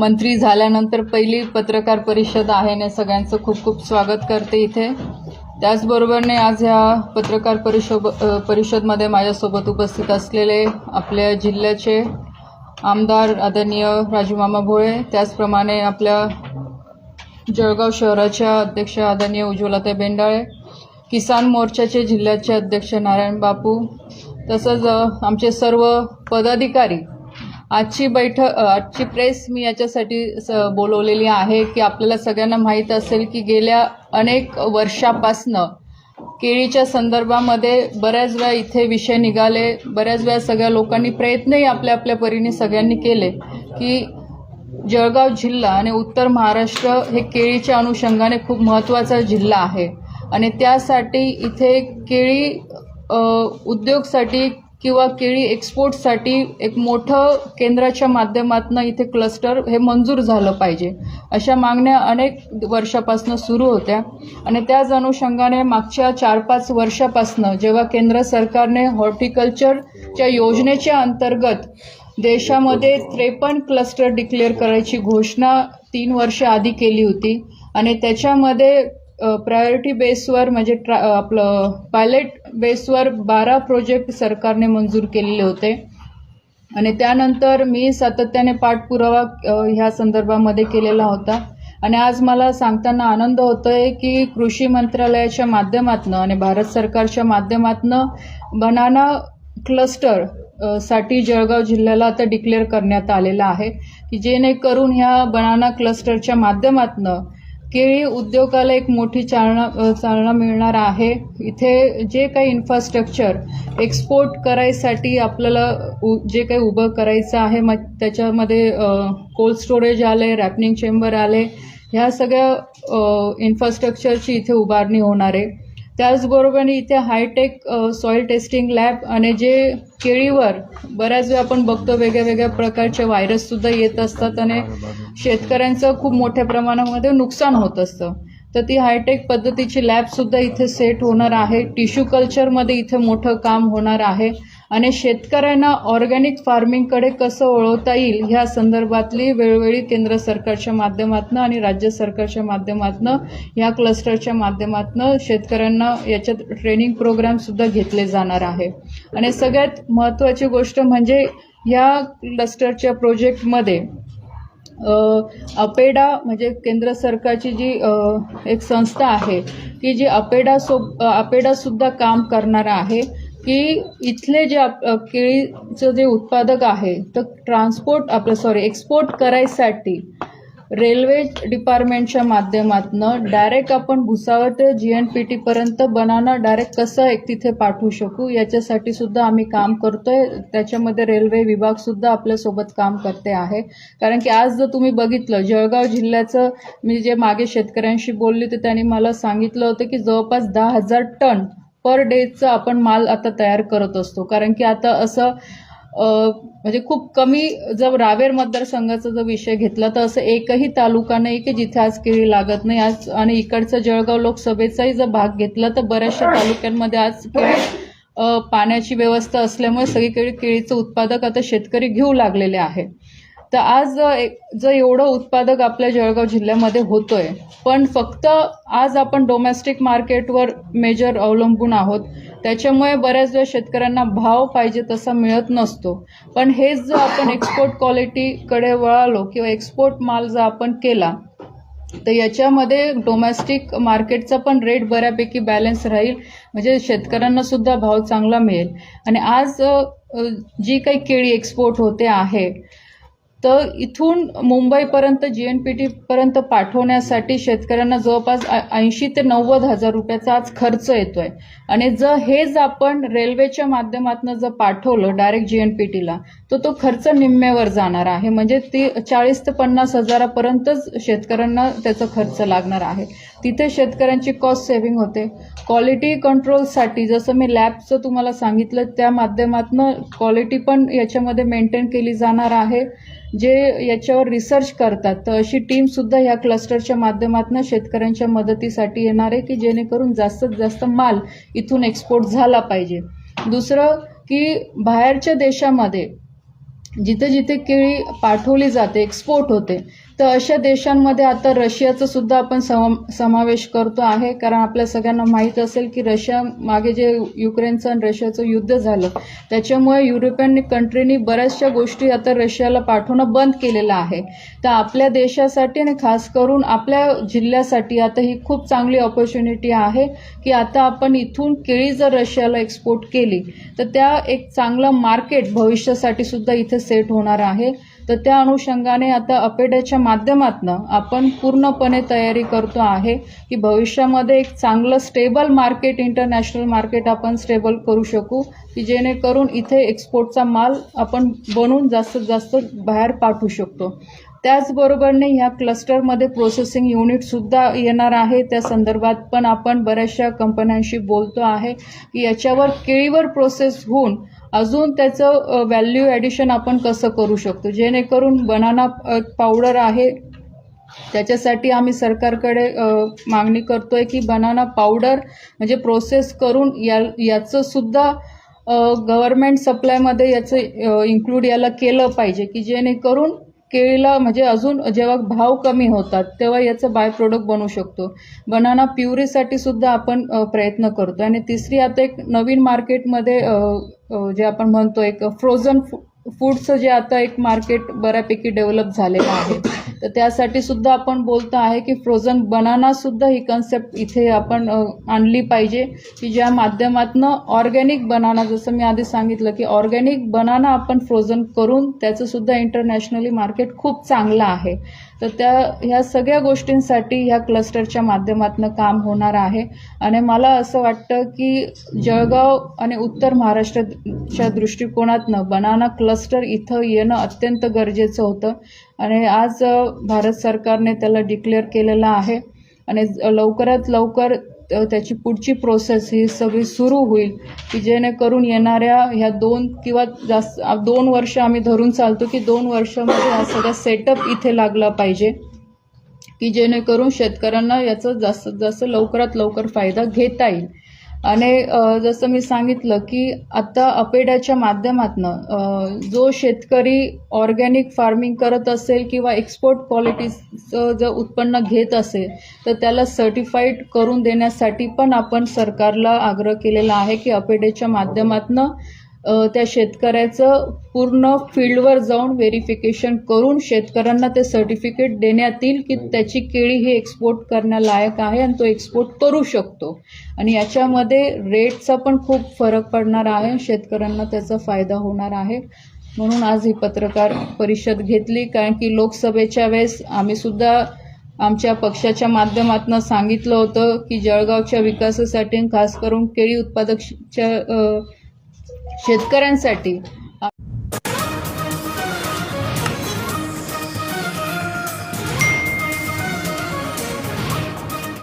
मंत्री झाल्यानंतर पहिली पत्रकार परिषद आहे ने सगळ्यांचं खूप खूप स्वागत करते इथे. त्याचबरोबरने आज ह्या पत्रकार परिषद परिषदमध्ये माझ्यासोबत उपस्थित असलेले आपल्या जिल्ह्याचे आमदार आदरणीय राजूमामा भोळे त्याचप्रमाणे आपल्या जळगाव शहराच्या अध्यक्ष आदरणीय उज्ज्वलाताई बेंडाळे किसान मोर्चाचे जिल्ह्याचे अध्यक्ष नारायण बापू तसंच आमचे सर्व पदाधिकारी आजची बैठक आजची प्रेस मी याच्यासाठी स बोलवलेली आहे की आपल्याला सगळ्यांना माहीत असेल की गेल्या अनेक वर्षापासनं केळीच्या संदर्भामध्ये बऱ्याच वेळा इथे विषय निघाले बऱ्याच वेळा सगळ्या लोकांनी प्रयत्नही आपल्या आपल्या परीने सगळ्यांनी केले की जळगाव जिल्हा आणि उत्तर महाराष्ट्र हे केळीच्या अनुषंगाने खूप महत्त्वाचा जिल्हा आहे. आणि त्यासाठी इथे केळी उद्योगसाठी किंवा केळी एक्सपोर्टसाठी एक मोठं केंद्राच्या माध्यमातून इथे क्लस्टर हे मंजूर झालं पाहिजे. अशा मागण्या अनेक वर्षापासून सुरू होत्या आणि त्याच अनुषंगाने मागच्या चार पाच वर्षापासनं जेव्हा केंद्र सरकारने हॉर्टिकल्चरच्या योजनेच्या अंतर्गत देशामध्ये त्रेपन्न क्लस्टर डिक्लेअर करायची घोषणा तीन वर्ष आधी केली होती आणि त्याच्यामध्ये प्रायोरिटी बेसवर म्हणजे ट्रा आपलं पायलट बेसवर बारा प्रोजेक्ट सरकारने मंजूर केलेले होते. आणि त्यानंतर मी सातत्याने पाठपुरावा ह्या संदर्भामध्ये केलेला होता. आणि आज मला सांगताना आनंद होतोय की कृषी मंत्रालयाच्या माध्यमातनं आणि भारत सरकारच्या माध्यमातनं बनाना क्लस्टरसाठी जळगाव जिल्ह्याला आता डिक्लेअर करण्यात आलेलं आहे. की जेणेकरून ह्या बनाना क्लस्टरच्या माध्यमातनं केळी उद्योगाला एक मोठी चालना चालना मिळणार आहे. इथे जे काही इन्फ्रास्ट्रक्चर एक्सपोर्ट करायसाठी आपल्याला उ जे काही उभं करायचं आहे मग त्याच्यामध्ये कोल्ड स्टोरेज आले रॅपनिंग चेंबर आले ह्या सगळ्या इन्फ्रास्ट्रक्चरची इथे उभारणी होणार आहे. त्याचबरोबर इथे हायटेक सॉईल टेस्टिंग लॅब आणि जे केळीवर बऱ्याच वेळा आपण बघतो वेगळ्या वेगळ्या प्रकारचे व्हायरससुद्धा येत असतात आणि शेतकऱ्यांचं खूप मोठ्या प्रमाणामध्ये नुकसान होत असतं. तर ती हायटेक पद्धतीची लॅबसुद्धा इथे सेट होणार आहे. टिश्यू कल्चरमध्ये इथे मोठं काम होणार आहे. आणि शेतकऱ्यांना ऑर्गॅनिक फार्मिंगकडे कसं ओळवता येईल ह्या संदर्भातली वेळोवेळी केंद्र सरकारच्या माध्यमातून आणि राज्य सरकारच्या माध्यमातून ह्या क्लस्टरच्या माध्यमातून शेतकऱ्यांना याच्यात ट्रेनिंग प्रोग्रामसुद्धा घेतले जाणार आहे. आणि सगळ्यात महत्त्वाची गोष्ट म्हणजे ह्या क्लस्टरच्या प्रोजेक्टमध्ये अपेडा म्हणजे केंद्र सरकारची जी एक संस्था आहे की जी अपेडा सो अपेडासुद्धा काम करणार आहे की इथले जे आप केळीचं जे उत्पादक आहे तर ट्रान्सपोर्ट आपलं सॉरी एक्सपोर्ट करायसाठी रेल्वे डिपार्टमेंटच्या माध्यमातनं डायरेक्ट आपण भुसावळ ते जी एन पी टीपर्यंत बनाना डायरेक्ट कसं एक तिथे पाठवू शकू याच्यासाठी सुद्धा आम्ही काम करतोय. त्याच्यामध्ये रेल्वे विभाग सुद्धा आपल्यासोबत काम करते आहे. कारण की आज जर तुम्ही बघितलं जळगाव जिल्ह्याचं मी जे मागे शेतकऱ्यांशी बोलली तर त्यांनी मला सांगितलं होतं की जवळपास दहा हजार टन पर डेचं आपण माल आता तयार करत असतो. कारण की आता असं म्हणजे खूप कमी जर रावेर मतदारसंघाचा जर विषय घेतला तर असं एकही तालुका नाही की जिथे आज केळी लागत नाही. आज आणि इकडचा जळगाव लोकसभेचाही जर भाग घेतला तर बऱ्याचशा तालुक्यांमध्ये आज केळी पाण्याची व्यवस्था असल्यामुळे सगळीकडे केळीचं उत्पादक आता शेतकरी घेऊ लागलेले आहे. तर आज एक- जर एवढं उत्पादक आपल्या जळगाव जिल्ह्यामध्ये होतोय पण फक्त आज आपण डोमेस्टिक मार्केटवर मेजर अवलंबून आहोत. त्याच्यामुळे बऱ्याच वेळा शेतकऱ्यांना भाव पाहिजे तसा मिळत नसतो. पण हेच जर आपण एक्सपोर्ट क्वालिटीकडे वळालो किंवा एक्सपोर्ट माल जर आपण केला तर याच्यामध्ये डोमेस्टिक मार्केटचा पण रेट बऱ्यापैकी बॅलन्स राहील. म्हणजे शेतकऱ्यांना सुद्धा भाव चांगला मिळेल. आणि आज जी काही केळी एक्सपोर्ट होते आहे तर इथून मुंबईपर्यंत जी एन पी टीपर्यंत पाठवण्यासाठी शेतकऱ्यांना जवळपास ऐंशी ते नव्वद हजार रुपयाचा आज खर्च येतोय. आणि जर हेच आपण रेल्वेच्या माध्यमातून जर पाठवलं डायरेक्ट जी एन पी टीला तर तो खर्च निम्म्यावर जाणार आहे. म्हणजे ती चाळीस ते पन्नास हजारापर्यंतच शेतकऱ्यांना त्याचा खर्च लागणार आहे. तिथे शेतकऱ्यांची कॉस्ट सेव्हिंग होते. क्वालिटी कंट्रोलसाठी जसं मी लॅबचं तुम्हाला सांगितलं त्या माध्यमातून क्वालिटी पण याच्यामध्ये मेंटेन केली जाणार आहे. जे याच्यावर रिसर्च करतात तर अशी टीमसुद्धा ह्या क्लस्टरच्या माध्यमातून शेतकऱ्यांच्या मदतीसाठी येणार आहे की जेणेकरून जास्तीत जास्त माल इथून एक्सपोर्ट झाला पाहिजे. दुसरं की बाहेरच्या देशामध्ये जिथे जिथे केळी पाठवली जाते एक्सपोर्ट होते तर अशा देशांमध्ये आता रशियाचं सुद्धा आपण सम समावेश करतो आहे. कारण आपल्या सगळ्यांना माहीत असेल की रशिया मागे जे युक्रेनचं आणि रशियाचं युद्ध झालं त्याच्यामुळे युरोपियन कंट्रीनी बऱ्याचशा गोष्टी आता रशियाला पाठवणं बंद केलेलं आहे. तर आपल्या देशासाठी आणि खास करून आपल्या जिल्ह्यासाठी आता ही खूप चांगली ऑपॉर्च्युनिटी आहे की आता आपण इथून केळी जर रशियाला एक्सपोर्ट केली तर त्या एक चांगलं मार्केट भविष्यासाठी सुद्धा इथे सेट होणार आहे. तर त्या अनुषंगाने आता अपेडाच्या माध्यमातून आपण पूर्णपणे तयारी करतो आहे की भविष्यामध्ये एक चांगलं स्टेबल मार्केट इंटरनॅशनल मार्केट आपण स्टेबल करू शकू की जेणेकरून इथे एक्सपोर्टचा माल आपण बनवून जास्तीत जास्त बाहेर पाठवू शकतो. त्याचबरोबरने ह्या क्लस्टरमध्ये प्रोसेसिंग युनिटसुद्धा येणार आहे. त्या संदर्भात पण आपण बऱ्याचशा कंपन्यांशी बोलतो आहे की याच्यावर केळीवर प्रोसेस होऊन अजून त्याचं व्हॅल्यू ॲडिशन आपण कसं करू शकतो? जेणेकरून बनाना पावडर आहे. त्याच्यासाठी आम्ही सरकारकडे मागणी करतो आहे की बनाना पावडर म्हणजे प्रोसेस करून या याचंसुद्धा गव्हर्मेंट सप्लायमध्ये याचं इन्क्लूड याला केलं पाहिजे की जेणेकरून केळीला म्हणजे अजून जेव्हा भाव कमी होतात तेव्हा याचं बाय प्रोडक्ट बनू शकतो. बनाना प्युरीसाठी सुद्धा आपण प्रयत्न करतो आणि तिसरी आता एक नवीन मार्केटमध्ये जे आपण म्हणतो एक फ्रोझन फूडचं जे आता एक मार्केट बऱ्यापैकी डेव्हलप झालेलं आहे. तर त्यासाठी सुद्धा आपण बोलतो आहे की फ्रोझन बनाना सुद्धा ही कन्सेप्ट इथे आपण आणली पाहिजे की ज्या माध्यमातून ऑर्गॅनिक बनाना जसं मी आधी सांगितलं की ऑर्गॅनिक बनाना आपण फ्रोझन करून त्याचं सुद्धा इंटरनॅशनली मार्केट खूप चांगलं आहे. तर त्या ह्या सगळ्या गोष्टींसाठी ह्या क्लस्टरच्या माध्यमातून काम होणार आहे. आणि मला असं वाटतं की जळगाव आणि उत्तर महाराष्ट्राच्या दृष्टिकोनातनं बनाना क्लस्टर इथं येणं अत्यंत गरजेचं होतं. आणि आज भारत सरकारने त्याला डिक्लेअर केलेलं आहे. आणि लवकरात लवकर त्याची पुढची प्रोसेस ही सगळी सुरू होईल की जेणेकरून येणाऱ्या ह्या दोन किंवा जास्त दोन वर्ष आम्ही धरून चालतो की दोन वर्षामध्ये हा सगळा सेटअप इथे लागला पाहिजे. की जेणेकरून शेतकऱ्यांना याचा जास्तीत जास्त लवकरात लवकर फायदा घेता येईल. आणि जसं मी सांगितलं की आता अपेड्याच्या माध्यमातनं जो शेतकरी ऑर्गॅनिक फार्मिंग करत असेल किंवा एक्सपोर्ट क्वालिटीचं जर उत्पन्न घेत असेल तर त्याला सर्टिफाईड करून देण्यासाठी पण आपण सरकारला आग्रह केलेला आहे की अपेडेच्या माध्यमातनं त्या शेतकऱ्याचं पूर्ण फील्डवर जाऊन व्हेरिफिकेशन करून शेतकऱ्यांना ते सर्टिफिकेट देण्यात येईल की त्याची केळी ही एक्सपोर्ट करण्यालायक आहे आणि तो एक्सपोर्ट करू शकतो. आणि याच्यामध्ये रेटचा पण खूप फरक पडणार आहे. शेतकऱ्यांना त्याचा फायदा होणार आहे. म्हणून आज ही पत्रकार परिषद घेतली. कारण की लोकसभेच्या वेळेस आम्हीसुद्धा आमच्या पक्षाच्या माध्यमातून सांगितलं होतं की जळगावच्या विकासासाठी खास करून केळी उत्पादकच्या शेतकऱ्यांसाठी.